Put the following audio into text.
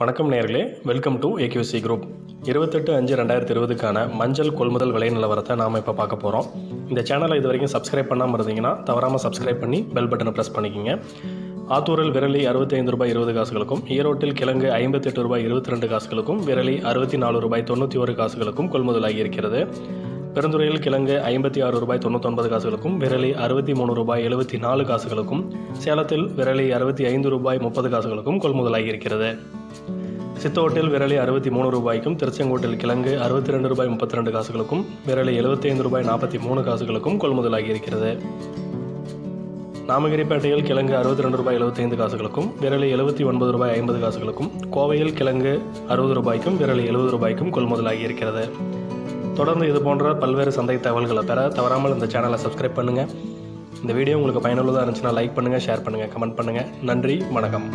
வணக்கம் நேர்களே welcome to AQC group இருபத்தெட்டு அஞ்சு ரெண்டாயிரத்தி இருபதுக்கான மஞ்சள் கொள்முதல் விலை நிலவரத்தை நாம் இப்போ பார்க்க போகிறோம் இந்த சேனலை இது வரைக்கும் சப்ஸ்கிரைப் பண்ணாமல் இருந்தீங்கன்னா தவறாமல் சப்ஸ்கிரைப் பண்ணி பெல் பட்டனை ப்ரெஸ் பண்ணிக்கோங்க. ஆத்தூரில் விரலி அறுபத்தைந்து ரூபாய் இருபது காசுகளுக்கும் ஈரோட்டில் கிழங்கு ஐம்பத்தெட்டு ரூபாய் இருபத்தி ரெண்டு காசுகளுக்கும் விரலி அறுபத்தி நாலு ரூபாய் தொண்ணூற்றி ஒரு காசுகளுக்கும் கொள்முதலாகி இருக்கிறது. பெருந்துறையில் கிழங்கு ஐம்பத்தி ஆறு ரூபாய் தொண்ணூத்தொன்பது காசுகளுக்கும் விரலி அறுபத்தி மூணு ரூபாய் எழுபத்தி நாலு காசுகளுக்கும் சேலத்தில் விரலி அறுபத்தி ஐந்து ரூபாய் முப்பது காசுகளுக்கும் கொள்முதலாகி இருக்கிறது. சித்தோட்டில் விரலி அறுபத்தி மூணு ரூபாய்க்கும் திருச்செங்கோட்டில் கிழங்கு அறுபத்தி ரெண்டு ரூபாய் முப்பத்தி ரெண்டு காசுகளுக்கும் விரலி எழுபத்தைந்து ரூபாய் நாற்பத்தி மூணு காசுகளுக்கும் கொள்முதலாகி இருக்கிறது. நாமகிரிப்பேட்டையில் கிழங்கு அறுபத்தி ரெண்டு ரூபாய் எழுபத்தைந்து காசுகளுக்கும் விரலி எழுபத்தி ஒன்பது ரூபாய் ஐம்பது காசுகளுக்கும் கோவையில் கிழங்கு அறுபது ரூபாய்க்கும் விரலி எழுபது ரூபாய்க்கும் கொள்முதலாகி இருக்கிறது. தொடர்ந்து இது போன்ற பல்வேறு சந்தை தகவல்களை பெற தவறாமல் இந்த சேனலை சப்ஸ்கிரைப் பண்ணுங்கள் இந்த வீடியோ உங்களுக்கு பயனுள்ளதாக இருந்துச்சுன்னா லைக் பண்ணுங்கள் ஷேர் பண்ணுங்கள் கமெண்ட் பண்ணுங்கள் நன்றி வணக்கம்.